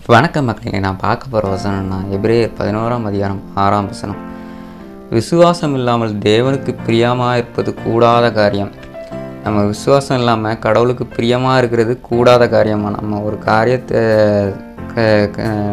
வணக்கம் மக்களே நான் பார்க்க போகிற வசனம்னா எப்ரேயர் பதினோராம் அதிகாரம் ஆறாம் வசனம். விசுவாசம் இல்லாமல் தேவனுக்கு பிரியமாக இருப்பது கூடாத காரியம். நம்ம விசுவாசம் இல்லாமல் கடவுளுக்கு பிரியமாக இருக்கிறது கூடாத காரியமாக நம்ம ஒரு காரியத்தை க-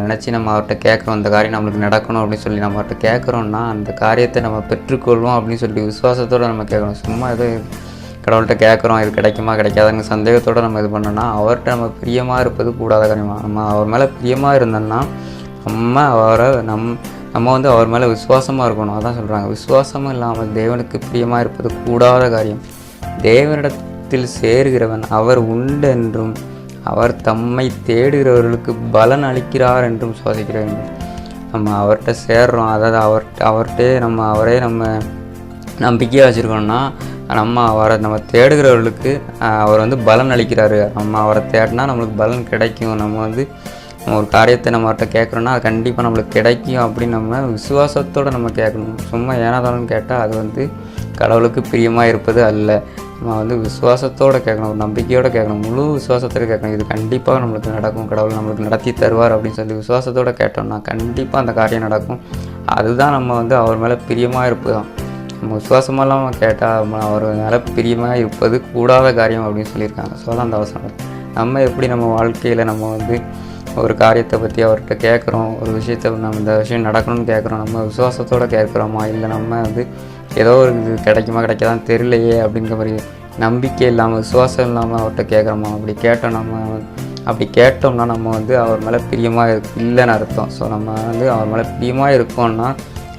நினச்சி நம்ம அவர்கிட்ட கேட்குறோம் அந்த காரியம் நம்மளுக்கு நடக்கணும் அப்படின்னு சொல்லி நம்ம அவர்கிட்ட கேட்குறோம்னா அந்த காரியத்தை நம்ம பெற்றுக்கொள்வோம் அப்படின்னு சொல்லி விசுவாசத்தோடு நம்ம கேட்கணும் சும்மா எதுவும் கடவுள்கிட்ட கேட்குறோம் இது கிடைக்குமா கிடைக்காதுங்க சந்தேகத்தோடு நம்ம இது பண்ணோன்னா அவர்கிட்ட நம்ம பிரியமாக இருப்பது கூடாத காரியமாக நம்ம அவர் மேலே பிரியமாக இருந்தோம்னா நம்ம அவரை நம் நம்ம வந்து அவர் மேலே விசுவாசமாக இருக்கணும். அதான் சொல்கிறாங்க விசுவாசமும் இல்லாமல் தேவனுக்கு பிரியமாக இருப்பது கூடாத காரியம். தேவனிடத்தில் சேருகிறவன் அவர் உண்டு என்றும் அவர் தம்மை தேடுகிறவர்களுக்கு பலன் அளிக்கிறார் என்றும் சுவாசிக்கிற வேண்டும் நம்ம அவர்கிட்ட சேர்றோம். அதாவது அவர்கிட்ட அவர்கிட்டே நம்ம அவரே நம்ம நம்பிக்கையாக வச்சுருக்கோம்னா நம்ம அவரை நம்ம தேடுகிறவர்களுக்கு அவர் வந்து பலன் அளிக்கிறாரு. நம்ம அவரை தேடினா நம்மளுக்கு பலன் கிடைக்கும். நம்ம வந்து நம்ம ஒரு காரியத்தை நம்ம அவர்கிட்ட கேட்குறோன்னா அது கண்டிப்பாக நம்மளுக்கு கிடைக்கும் அப்படின்னு நம்ம விசுவாசத்தோடு நம்ம கேட்கணும். சும்மா ஏனாதானு கேட்டால் அது வந்து கடவுளுக்கு பிரியமாக இருப்பது அல்ல. நம்ம வந்து விசுவாசத்தோடு கேட்கணும் ஒரு நம்பிக்கையோடு கேட்கணும் முழு விசுவாசத்தோடு கேட்கணும். இது கண்டிப்பாக நம்மளுக்கு நடக்கும். கடவுள் நம்மளுக்கு நடத்தி தருவார் அப்படின்னு சொல்லி விசுவாசத்தோடு கேட்டோம்னா கண்டிப்பாக அந்த காரியம் நடக்கும். அதுதான் நம்ம வந்து அவர் மேலே பிரியமாக இருப்பு தான் நம்ம விசுவாசமெல்லாம் கேட்டால் அவர் மேலே பிரியமாக இருப்பது கூடாத காரியம் அப்படின்னு சொல்லியிருக்காங்க. ஸோ அதான் அந்த அவசரம். நம்ம எப்படி நம்ம வாழ்க்கையில் நம்ம வந்து ஒரு காரியத்தை பற்றி அவர்கிட்ட கேட்குறோம் ஒரு விஷயத்தை நம்ம இந்த விஷயம் நடக்கணும்னு கேட்குறோம் நம்ம விசுவாசத்தோடு கேட்குறோமா? இல்லை நம்ம வந்து ஏதோ ஒரு இது கிடைக்குமா கிடைக்காதான் தெரியலையே அப்படிங்கிற மாதிரி நம்பிக்கை இல்லாமல் விசுவாசம் இல்லாமல் அவர்கிட்ட கேட்குறோமா? அப்படி கேட்டோம் நம்ம அப்படி கேட்டோம்னா நம்ம வந்து அவர் மேலே பிரியமாக இருக்கு இல்லைன்னு அர்த்தம். ஸோ நம்ம வந்து அவர் மேலே பிரியமாக இருக்கோம்னா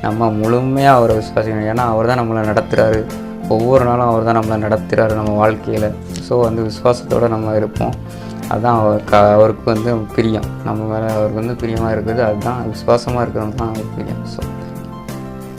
நம்ம முழுமையாக அவரை விசுவாசிக்கணும். ஏன்னா அவர் தான் நம்மளை நடத்துகிறாரு ஒவ்வொரு நாளும் அவர் தான் நம்மளை நடத்துகிறாரு நம்ம வாழ்க்கையில். ஸோ வந்து விசுவாசத்தோடு நம்ம இருப்போம். அதுதான் அவர் க அவருக்கு வந்து பிரியம். நம்ம மேலே அவருக்கு வந்து பிரியமாக இருக்குது. அதுதான் விசுவாசமாக இருக்கிறது தான் அவருக்கு பிரியம். ஸோ